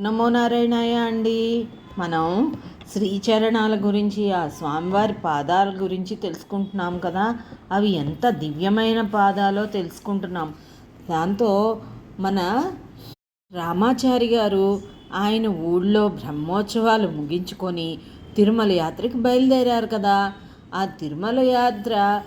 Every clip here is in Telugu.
నమో నారాయణాయ అండి. మనం శ్రీచరణాల గురించి ఆ స్వామివారి పాదాల గురించి తెలుసుకుంటున్నాం కదా. అవి ఎంత దివ్యమైన పాదాలో తెలుసుకుంటున్నాం. దాంతో మన రామాచారి గారు ఆయన ఊళ్ళో బ్రహ్మోత్సవాలు ముగించుకొని తిరుమల యాత్రకి బయలుదేరారు కదా. ఆ తిరుమల యాత్ర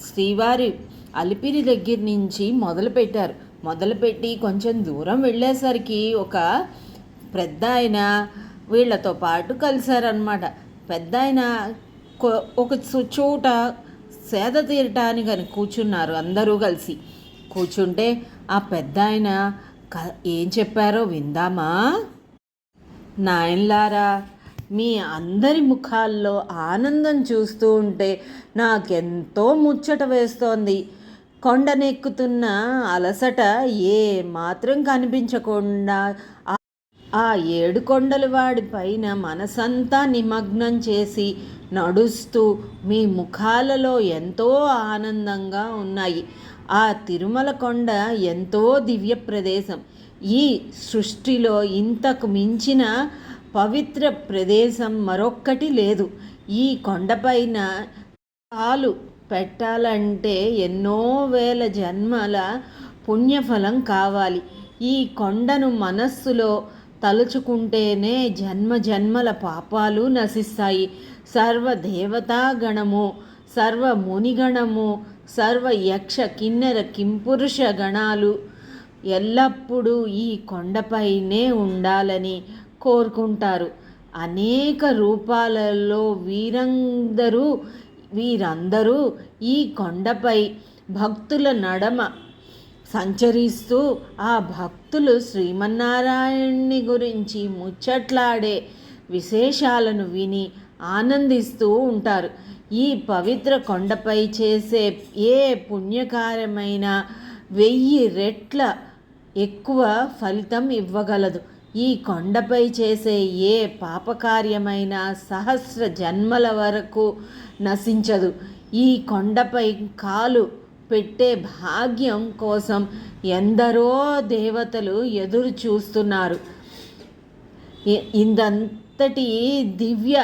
శ్రీవారి అలిపిరి దగ్గర నుంచి మొదలుపెట్టారు. మొదలుపెట్టి కొంచెం దూరం వెళ్ళేసరికి ఒక పెద్ద ఆయన వీళ్ళతో పాటు కలిశారనమాట పెద్ద ఆయన కొ- ఒక సు- చోట సేద తీరటానికి అని కూర్చున్నారు అందరూ కలిసి. కూర్చుంటే ఆ పెద్ద ఆయన క- ఏం చెప్పారో విందామా? నాయనలారా మీ అందరి ముఖాల్లో ఆనందం చూస్తూ ఉంటే నాకెంతో ముచ్చట వేస్తోంది. కొండనెక్కుతున్న అలసట ఏ మాత్రం కనిపించకుండా ఆ- ఆ ఏడు కొండల వాడి పైన మనసంతా నిమగ్నం చేసి నడుస్తూ మీ ముఖాలలో ఎంతో ఆనందంగా ఉన్నాయి. ఆ తిరుమల కొండ ఎంతో దివ్య ప్రదేశం. ఈ సృష్టిలో ఇంతకు మించిన పవిత్ర ప్రదేశం మరొక్కటి లేదు. ఈ కొండపైన కాలు పెట్టాలంటే ఎన్నో వేల జన్మల పుణ్యఫలం కావాలి. ఈ కొండను మనస్సులో తలుచుకుంటేనే జన్మ జన్మల పాపాలు నశిస్తాయి. సర్వ దేవతాగణము సర్వ మునిగణము సర్వ యక్ష కిన్నెర కింపురుష గణాలు ఎల్లప్పుడూ ఈ కొండపైనే ఉండాలని కోరుకుంటారు. అనేక రూపాలలో వీరందరూ వీరందరూ ఈ కొండపై భక్తుల నడమ సంచరిస్తూ ఆ భక్తులు శ్రీమన్నారాయణ్ణి గురించి ముచ్చట్లాడే విశేషాలను విని ఆనందిస్తూ ఉంటారు. ఈ పవిత్ర కొండపై చేసే ఏ పుణ్యకార్యమైన వెయ్యి రెట్ల ఎక్కువ ఫలితం ఇవ్వగలదు. ఈ కొండపై చేసే ఏ పాపకార్యమైన సహస్ర జన్మల వరకు నశించదు. ఈ కొండపై కాలు పెట్టే భాగ్యం కోసం ఎందరో దేవతలు ఎదురు చూస్తున్నారు. ఇందంతటి దివ్య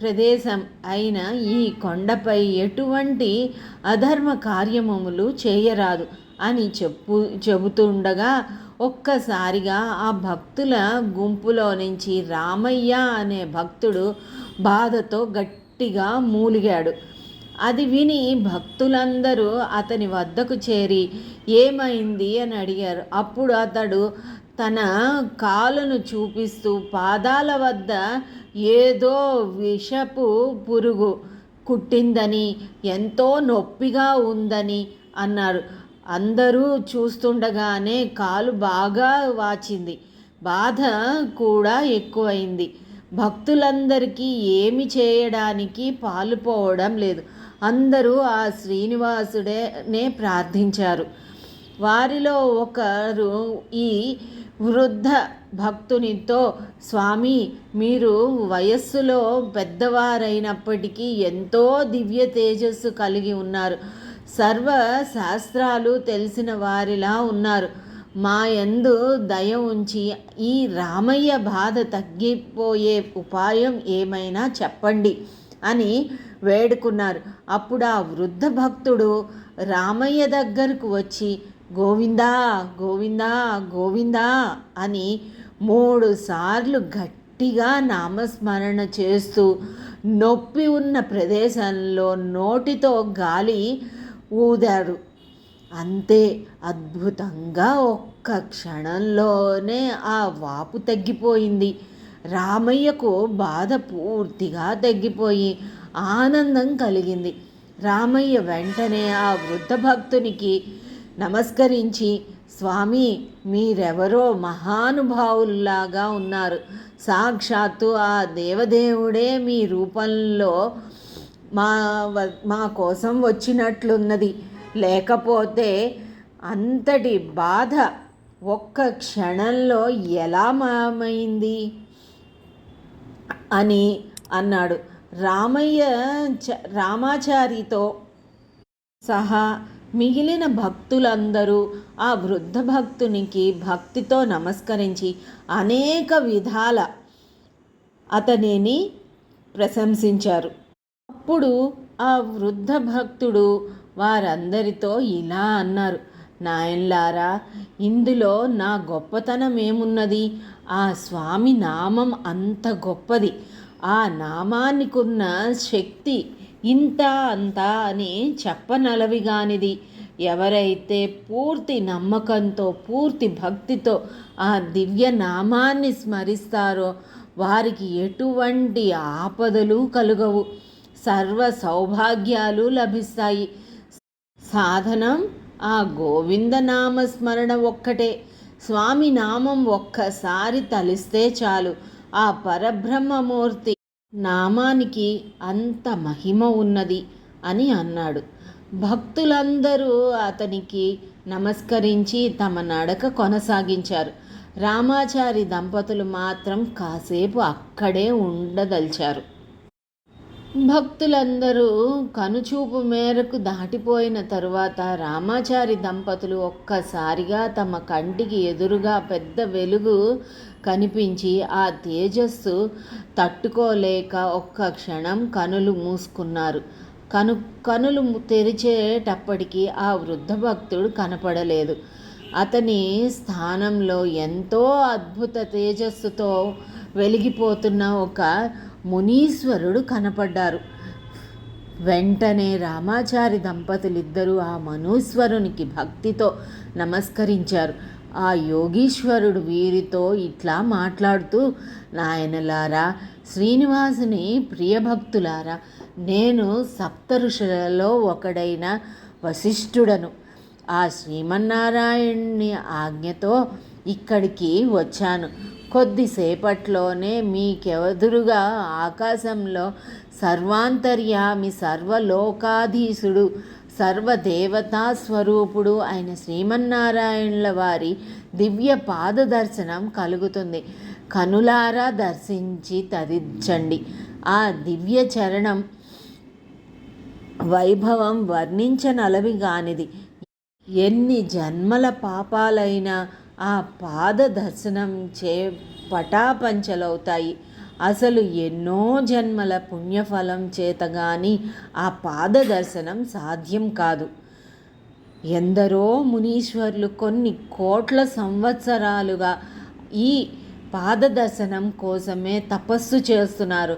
ప్రదేశం అయిన ఈ కొండపై ఎటువంటి అధర్మ కార్యములు చేయరాదు అని చెప్పు చెబుతుండగా ఒక్కసారిగా ఆ భక్తుల గుంపులో నుంచి రామయ్య అనే భక్తుడు బాధతో గట్టిగా మూలిగాడు. అది విని భక్తులందరూ అతని వద్దకు చేరి ఏమైంది? అని అడిగారు. అప్పుడు అతడు తన కాలును చూపిస్తూ పాదాల వద్ద ఏదో విషపు పురుగు కుట్టిందని ఎంతో నొప్పిగా ఉందని అన్నారు. అందరూ చూస్తుండగానే కాలు బాగా వాచింది. బాధ కూడా ఎక్కువైంది. భక్తులందరికీ ఏమి చేయడానికి పాలుపోవడం లేదు. అందరూ ఆ శ్రీనివాసుడేనే ప్రార్థించారు. వారిలో ఒకరు ఈ వృద్ధ భక్తునితో స్వామి మీరు వయస్సులో పెద్దవారైనప్పటికీ ఎంతో దివ్య తేజస్సు కలిగి ఉన్నారు. సర్వ శాస్త్రాలు తెలిసిన వారిలా ఉన్నారు. మా యందు దయ ఉంచి ఈ రామయ్య బాధ తగ్గిపోయే ఉపాయం ఏమైనా చెప్పండి అని వేడుకున్నారు. అప్పుడు ఆ వృద్ధ భక్తుడు రామయ్య దగ్గరకు వచ్చి గోవిందా గోవిందా గోవిందా అని మూడు సార్లు గట్టిగా నామస్మరణ చేస్తూ నొప్పి ఉన్న ప్రదేశంలో నోటితో గాలి ఊదాడు. అంతే అద్భుతంగా ఒక్క క్షణంలోనే ఆ వాపు తగ్గిపోయింది. రామయ్యకు బాధ పూర్తిగా తగ్గిపోయి ఆనందం కలిగింది. రామయ్య వెంటనే ఆ వృద్ధ భక్తునికి నమస్కరించి స్వామి మీరెవరో మహానుభావుల్లాగా ఉన్నారు. సాక్షాత్తు ఆ దేవదేవుడే మీ రూపంలో మా వ- మా కోసం వచ్చినట్లున్నది. లేకపోతే అంతటి బాధ ఒక్క క్షణంలో ఎలా మామైంది? అని అన్నాడు. రామయ్య చ రామాచారితో సహా మిగిలిన భక్తులందరూ ఆ వృద్ధ భక్తునికి భక్తితో నమస్కరించి అనేక విధాల అతనిని ప్రశంసించారు. అప్పుడు ఆ వృద్ధ భక్తుడు వారందరితో ఇలా అన్నారు నాయన్లారా ఇందులో నా గొప్పతనం ఏమున్నది ఆ స్వామి నామం అంత గొప్పది. ఆ నామానికున్న శక్తి ఇంత అంత అని చెప్పనలవిగానిది. ఎవరైతే పూర్తి నమ్మకంతో పూర్తి భక్తితో ఆ దివ్య నామాన్ని స్మరిస్తారో వారికి ఎటువంటి ఆపదలు కలుగవు. సర్వ సౌభాగ్యాలు లభిస్తాయి. సాధనం ఆ గోవింద నామ స్మరణ ఒక్కటే. స్వామి నామం ఒక్కసారి తలిస్తే చాలు. ఆ పరబ్రహ్మమూర్తి నామానికి అంత మహిమ ఉన్నది అని అన్నాడు. భక్తులందరూ అతనికి నమస్కరించి తమ నడక కొనసాగించారు. రామాచారి దంపతులు మాత్రం కాసేపు అక్కడే ఉండదలిచారు. భక్తులందరూ కనుచూపు మేరకు దాటిపోయిన తరువాత రామాచారి దంపతులు ఒక్కసారిగా తమ కంటికి ఎదురుగా పెద్ద వెలుగు కనిపించి ఆ తేజస్సు తట్టుకోలేక ఒక్క క్షణం కనులు మూసుకున్నారు. కను కనులు తెరిచేటప్పటికీ ఆ వృద్ధ భక్తుడు కనపడలేదు. అతని స్థానంలో ఎంతో అద్భుత తేజస్సుతో వెలిగిపోతున్న ఒక మునీశ్వరుడు కనపడ్డారు. వెంటనే రామాచారి దంపతులిద్దరూ ఆ మనూశ్వరునికి భక్తితో నమస్కరించారు. ఆ యోగీశ్వరుడు వీరితో ఇట్లా మాట్లాడుతూ నాయనలారా శ్రీనివాసుని ప్రియభక్తులారా నేను సప్త ఋషులలో ఒకడైన వశిష్ఠుడను. ఆ శ్రీమన్నారాయణుని ఆజ్ఞతో ఇక్కడికి వచ్చాను. కొద్దిసేపట్లోనే మీకెదురుగా ఆకాశంలో సర్వాంతర్యామి సర్వలోకాధీశుడు సర్వదేవతా స్వరూపుడు అయిన శ్రీమన్నారాయణుల వారి దివ్య పాద దర్శనం కలుగుతుంది. కనులారా దర్శించి తదించండి ఆ దివ్య చరణం వైభవం వర్ణించనలవి గానిది ఎన్ని జన్మల పాపాలైనా ఆ పాద దర్శనం చే పటాపంచలవుతాయి. అసలు ఎన్నో జన్మల పుణ్యఫలం చేత కానీ ఆ పాద దర్శనం సాధ్యం కాదు. ఎందరో మునీశ్వర్లు కొన్ని కోట్ల సంవత్సరాలుగా ఈ పాద దర్శనం కోసమే తపస్సు చేస్తున్నారు.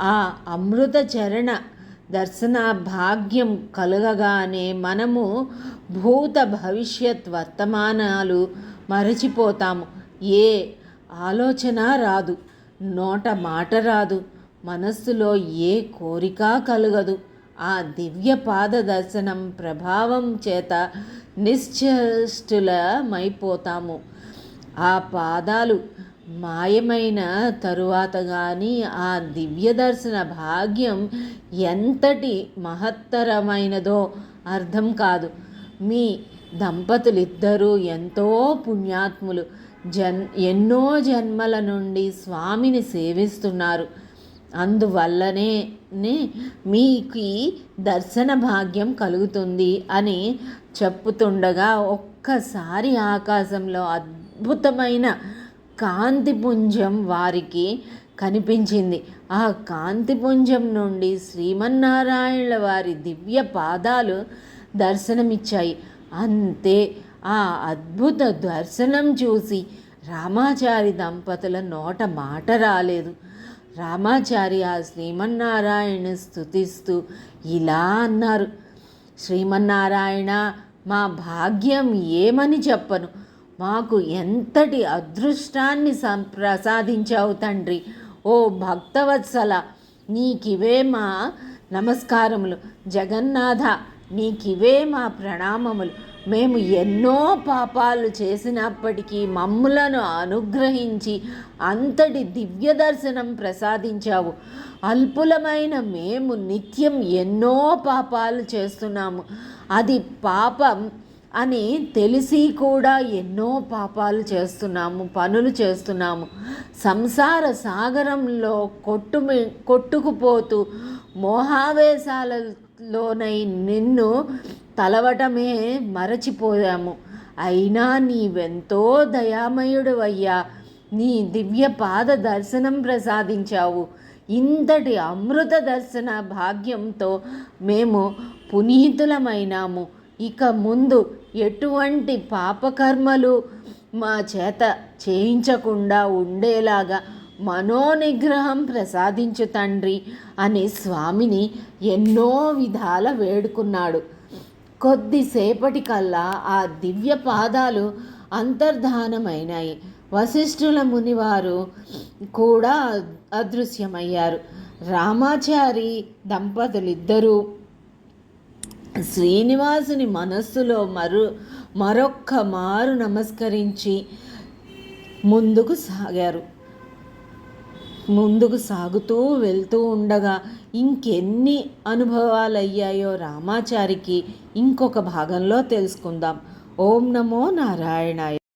ఆ అమృత చరణ దర్శన భాగ్యం కలగగానే మనము భూత భవిష్యత్ వర్తమానాలు మరచిపోతాము. ఏ ఆలోచన రాదు. నోట మాట రాదు. మనస్సులో ఏ కోరిక కలగదు. ఆ దివ్య పాద దర్శనం ప్రభావం చేత నిశ్చష్టులమైపోతాము. ఆ పాదాలు మాయమైన తరువాత కానీ ఆ దివ్య దర్శన భాగ్యం ఎంతటి మహత్తరమైనదో అర్థం కాదు. మీ దంపతులిద్దరూ ఎంతో పుణ్యాత్ములు. జన్ ఎన్నో జన్మల నుండి స్వామిని సేవిస్తున్నారు. అందువల్లనే మీకు దర్శన భాగ్యం కలుగుతుంది అని చెప్పుతుండగా ఒక్కసారి ఆకాశంలో అద్భుతమైన కాంతిపుంజం వారికి కనిపించింది. ఆ కాంతిపుంజం నుండి శ్రీమన్నారాయణ వారి దివ్య పాదాలు దర్శనమిచ్చాయి. అంతే. ఆ అద్భుత దర్శనం చూసి రామాచారి దంపతుల నోట మాట రాలేదు. రామాచారి ఆ శ్రీమన్నారాయణ స్థుతిస్తూ ఇలా అన్నారు. శ్రీమన్నారాయణ మా భాగ్యం ఏమని చెప్పను? మాకు ఎంతటి అదృష్టాన్ని ప్రసాదించావు తండ్రి? ఓ భక్తవత్సల నీకివే మా నమస్కారములు. జగన్నాథ నీకివే మా ప్రణామములు. మేము ఎన్నో పాపాలు చేసినప్పటికీ మమ్ములను అనుగ్రహించి అంతటి దివ్య దర్శనం ప్రసాదించావు. అల్పులమైన మేము నిత్యం ఎన్నో పాపాలు చేస్తున్నాము. అది పాపం అని తెలిసి కూడా ఎన్నో పాపాలు చేస్తున్నాము పనులు చేస్తున్నాము. సంసార సాగరంలో కొట్టుమి కొట్టుకుపోతూ లోనై నిన్ను తలవటమే మరచిపోయాము. అయినా నీవెంతో దయామయుడు అయ్యా నీ దివ్య పాద దర్శనం ప్రసాదించావు. ఇంతటి అమృత దర్శన భాగ్యంతో మేము పునీతులమైనాము. ఇక ముందు ఎటువంటి పాపకర్మలు మా చేత చేయించకుండా ఉండేలాగా మనోనిగ్రహం ప్రసాదించు తండ్రి అని స్వామిని ఎన్నో విధాల వేడుకున్నాడు. కొద్దిసేపటికల్లా ఆ దివ్య పాదాలు అంతర్ధానమైనాయి. వశిష్ఠుల మునివారు కూడా అదృశ్యమయ్యారు. రామాచారి దంపతులిద్దరూ శ్రీనివాసుని మనస్సులో మరు మరొక్క మారు నమస్కరించి ముందుకు సాగారు. ముందుకు సాగుతూ వెళ్తూ ఉండగా ఇంకెన్ని అనుభవాలు అయ్యాయో రామాచారికి ఇంకొక భాగంలో తెలుసుకుందాం. ఓం నమో నారాయణాయ